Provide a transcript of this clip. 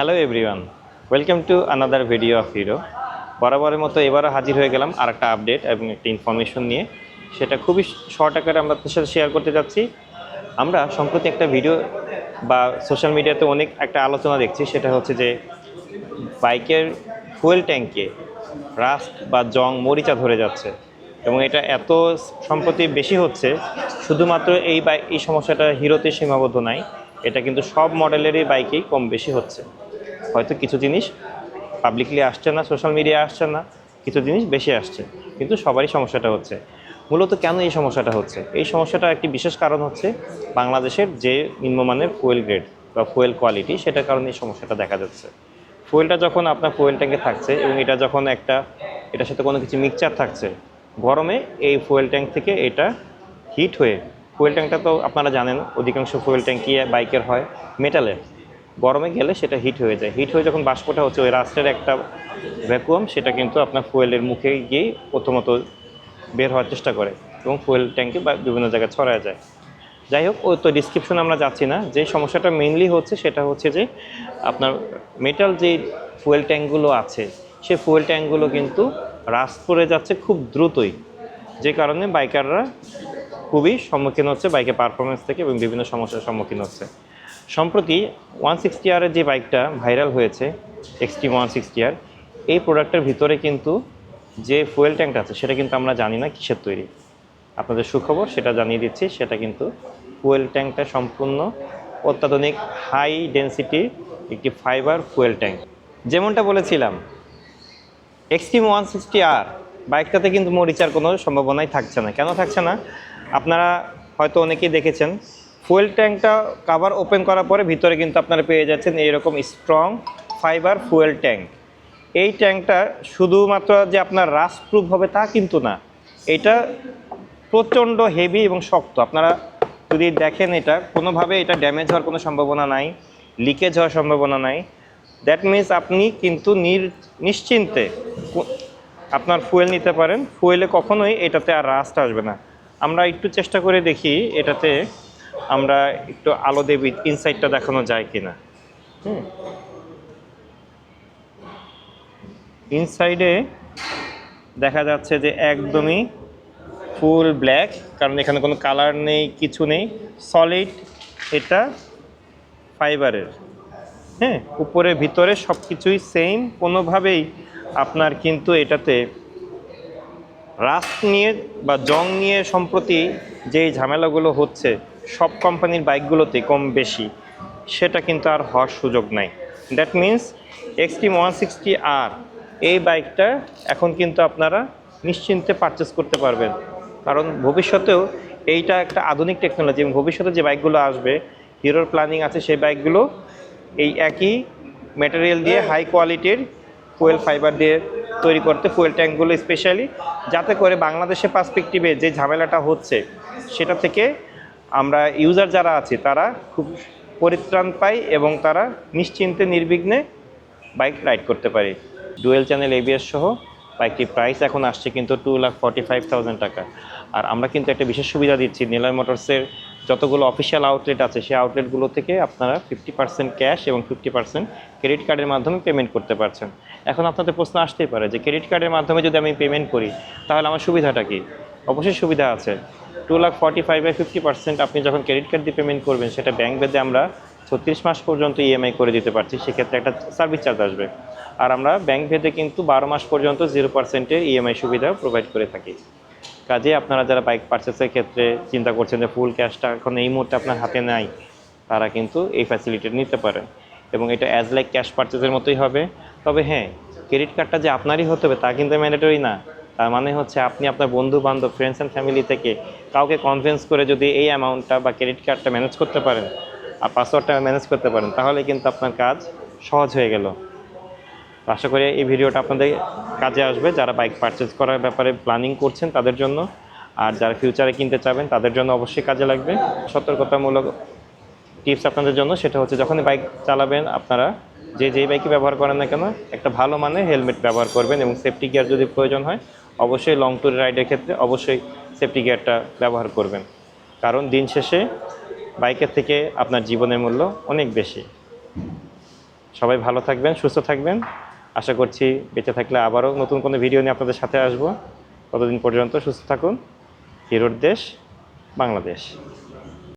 Hello everyone welcome to another video of Hero বরাবরের মতো এবারও হাজির হয়ে গেলাম আর একটা আপডেট এবং একটা ইনফরমেশন নিয়ে। সেটা খুবই শর্ট আকারে আমরা সাথে শেয়ার করতে যাচ্ছি। আমরা সম্প্রতি একটা ভিডিও বা সোশ্যাল মিডিয়াতে অনেক একটা আলোচনা দেখছি। সেটা হচ্ছে যে বাইকের ফুয়েল ট্যাঙ্কে রাস্ট বা জং মরিচা ধরে যাচ্ছে এবং এটা এত সম্প্রতি বেশি হচ্ছে, শুধুমাত্র এই বাইক এই সমস্যাটা হিরোতে সীমাবদ্ধ নাই। এটা কিন্তু সব মডেলেরই বাইকেই কম বেশি হচ্ছে। হয়তো কিছু জিনিস পাবলিকলি আসছে না সোশ্যাল মিডিয়া আসছে না, কিছু জিনিস বেশি আসছে, কিন্তু সবারই সমস্যাটা হচ্ছে। মূলত কেন এই সমস্যাটা হচ্ছে? এই সমস্যাটা একটি বিশেষ কারণ হচ্ছে বাংলাদেশের যে নিম্নমানের ফুয়েল গ্রেড বা ফুয়েল কোয়ালিটি সেটার কারণে এই সমস্যাটা দেখা যাচ্ছে। ফুয়েলটা যখন আপনার ফুয়েল ট্যাঙ্কে থাকছে এবং এটা যখন একটা, এটার সাথে কোনো কিছু মিক্সচার থাকছে, গরমে এই ফুয়েল ট্যাঙ্ক থেকে এটা হিট হয়ে ফুয়েল ট্যাঙ্কটা তো আপনারা জানেন, অধিকাংশ ফুয়েল ট্যাঙ্কি বাইকের হয় মেটালের গরমে গেলে সেটা হিট হয়ে যায়। হিট হয়ে যখন বাষ্পটা হচ্ছে, ওই রাস্টের একটা ভ্যাকুয়াম সেটা কিন্তু আপনার ফুয়েলের মুখে গিয়েই প্রথমত বের হওয়ার চেষ্টা করে এবং ফুয়েল ট্যাঙ্কে বা বিভিন্ন জায়গায় ছড়ায় যায়। যাই হোক ও তো ডিসক্রিপশন আমরা যাচ্ছি না। যে সমস্যাটা মেইনলি হচ্ছে সেটা হচ্ছে যে আপনার মেটাল যে ফুয়েল ট্যাঙ্কগুলো আছে সে ফুয়েল ট্যাঙ্কগুলো কিন্তু রাস করে যাচ্ছে খুব দ্রুতই। যে কারণে বাইকাররা খুবই সম্মুখীন হচ্ছে, বাইকের পারফরমেন্স থেকে এবং বিভিন্ন সমস্যার সম্মুখীন হচ্ছে। সম্প্রতি ওয়ান সিক্সটি আরের যে বাইকটা ভাইরাল হয়েছে এক্সট্রিম ওয়ান সিক্সটি আর, এই প্রোডাক্টের ভিতরে কিন্তু যে ফুয়েল ট্যাঙ্কটা আছে, সেটা কিন্তু আমরা জানি না কিসের তৈরি। আপনাদের সুখবর সেটা জানিয়ে দিচ্ছি, সেটা কিন্তু ফুয়েল ট্যাঙ্কটা সম্পূর্ণ অত্যাধুনিক হাই ডেন্সিটির একটি ফাইবার ফুয়েল ট্যাঙ্ক। যেমনটা বলেছিলাম এক্সট্রিম ওয়ান সিক্সটি আর বাইকটাতে কিন্তু মরিচার কোনো সম্ভাবনাই থাকছে না। কেন থাকছে না? আপনারা হয়তো অনেকেই দেখেছেন ফুয়েল ট্যাঙ্কটা কাভার ওপেন করার পরে ভিতরে কিন্তু আপনারা পেয়ে যাচ্ছেন এইরকম স্ট্রং ফাইবার ফুয়েল ট্যাঙ্ক। এই ট্যাঙ্কটা শুধুমাত্র যে আপনার রাসপ্রুফ হবে তা কিন্তু না, এটা প্রচণ্ড হেভি এবং শক্ত। আপনারা যদি দেখেন এটা, কোনোভাবে এটা ড্যামেজ হওয়ার কোনো সম্ভাবনা নাই লিকেজ হওয়ার সম্ভাবনা নাই। দ্যাট মিন্স আপনি কিন্তু নিশ্চিন্তে আপনার ফুয়েল নিতে পারেন। ফুয়েলে কখনোই এটাতে আর রাস্ট আসবে না। আমরা একটু চেষ্টা করে দেখি এটাতে আমরা একটু আলো দেবি ইনসাইডটা দেখানো যায় কিনা। ইনসাইডে দেখা যাচ্ছে যে একদমই ফুল ব্ল্যাক কারণ এখানে কোনো কালার নেই, কিছু নেই। সলিড এটা ফাইবারের হ্যাঁ উপরে, ভিতরে সব কিছুই সেম কোনোভাবেই আপনার কিন্তু এটাতে রাস্ট নিয়ে বা জং নিয়ে সম্প্রতি যেই ঝামেলাগুলো হচ্ছে সব কোম্পানির বাইকগুলোতে কম বেশি সেটা কিন্তু আর হওয়ার সুযোগ নাই। That means Xtreme one sixty আর এই বাইকটা এখন কিন্তু আপনারা নিশ্চিন্তে পারচেস করতে পারবেন। কারণ ভবিষ্যতেও এইটা একটা আধুনিক টেকনোলজি এবং ভবিষ্যতে যে বাইকগুলো আসবে হিরোর প্ল্যানিং আছে সেই বাইকগুলো এই একই ম্যাটেরিয়াল দিয়ে হাই কোয়ালিটির ফুয়েল ফাইবার দিয়ে তৈরি করতে ফুয়েল ট্যাঙ্কগুলো স্পেশালি যাতে করে বাংলাদেশের পার্সপেক্টিভে যে ঝামেলাটা হচ্ছে সেটা থেকে আমরা ইউজার যারা আছে, তারা খুব পরিত্রাণ পাই এবং তারা নিশ্চিন্তে, নির্বিঘ্নে বাইক রাইড করতে পারি। ডুয়েল চ্যানেল এবিএস সহ বাইকটির প্রাইস এখন আসছে কিন্তু two lakh forty five thousand টাকা। আর আমরা কিন্তু একটা বিশেষ সুবিধা দিচ্ছি নিলয় মোটরসের যতগুলো অফিসিয়াল আউটলেট আছে, সেই আউটলেটগুলো থেকে আপনারা ফিফটি পার্সেন্ট ক্যাশ এবং ফিফটি পার্সেন্ট ক্রেডিট কার্ডের মাধ্যমে পেমেন্ট করতে পারছেন। এখন আপনাদের প্রশ্ন আসতেই পারে যে ক্রেডিট কার্ডের মাধ্যমে যদি আমি পেমেন্ট করি, তাহলে আমার সুবিধাটা কি? অবশ্যই সুবিধা আছে। টু লাখ ফর্টি ফাইভ ফাইভে ফিফটি পার্সেন্ট আপনি যখন ক্রেডিট কার্ড দিয়ে পেমেন্ট করবেন, সেটা ব্যাংক বেদে আমরা ছত্রিশ মাস পর্যন্ত ইএমআই করে দিতে পারছি, সেক্ষেত্রে একটা সার্ভিস চার্জ আসবে। আর আমরা ব্যাংক ভেদে কিন্তু বারো মাস পর্যন্ত জিরো পার্সেন্টের ইএমআই সুবিধা প্রোভাইড করে থাকি। কাজে আপনারা যারা বাইক পারচেসের ক্ষেত্রে চিন্তা করছেন যে ফুল ক্যাশটা এখন এই মুহূর্তে আপনার হাতে নাই, তারা কিন্তু এই ফ্যাসিলিটি নিতে পারেন। এবং এটা অ্যাজ লাইক ক্যাশ পারচেসের মতোই হবে। তবে হ্যাঁ ক্রেডিট কার্ডটা যে আপনারই হতে হবে তা কিন্তু ম্যান্ডেটরি না। তার মানে হচ্ছে আপনি আপনার বন্ধু বান্ধব ফ্রেন্ডস অ্যান্ড ফ্যামিলি থেকে কাউকে কনভিন্স করে যদি এই অ্যামাউন্টটা বা ক্রেডিট কার্ডটা ম্যানেজ করতে পারেন আর পাসওয়ার্ডটা ম্যানেজ করতে পারেন, তাহলে কিন্তু আপনার কাজ সহজ হয়ে গেল। আশা করি এই ভিডিওটা আপনাদের কাজে আসবে যারা বাইক পারচেজ করার ব্যাপারে প্ল্যানিং করছেন তাদের জন্য। আর যারা ফিউচারে কিনতে চাবেন তাদের জন্য অবশ্যই কাজে লাগবে। সতর্কতামূলক টিপস আপনাদের জন্য সেটা হচ্ছে যখনই বাইক চালাবেন আপনারা যে যেই বাইকই ব্যবহার করেন না কেন, একটা ভালো মানের হেলমেট ব্যবহার করবেন এবং সেফটি গিয়ার যদি প্রয়োজন হয় অবশ্যই লং ট্যুর রাইডের ক্ষেত্রে অবশ্যই সেফটি গিয়ারটা ব্যবহার করবেন। কারণ দিন শেষে বাইকের থেকে আপনার জীবনের মূল্য অনেক বেশি। সবাই ভালো থাকবেন, সুস্থ থাকবেন। আশা করছি বেঁচে থাকলে আবারও নতুন কোনো ভিডিও নিয়ে আপনাদের সাথে আসব। ততদিন পর্যন্ত সুস্থ থাকুন। হিরোর দেশ, বাংলাদেশ।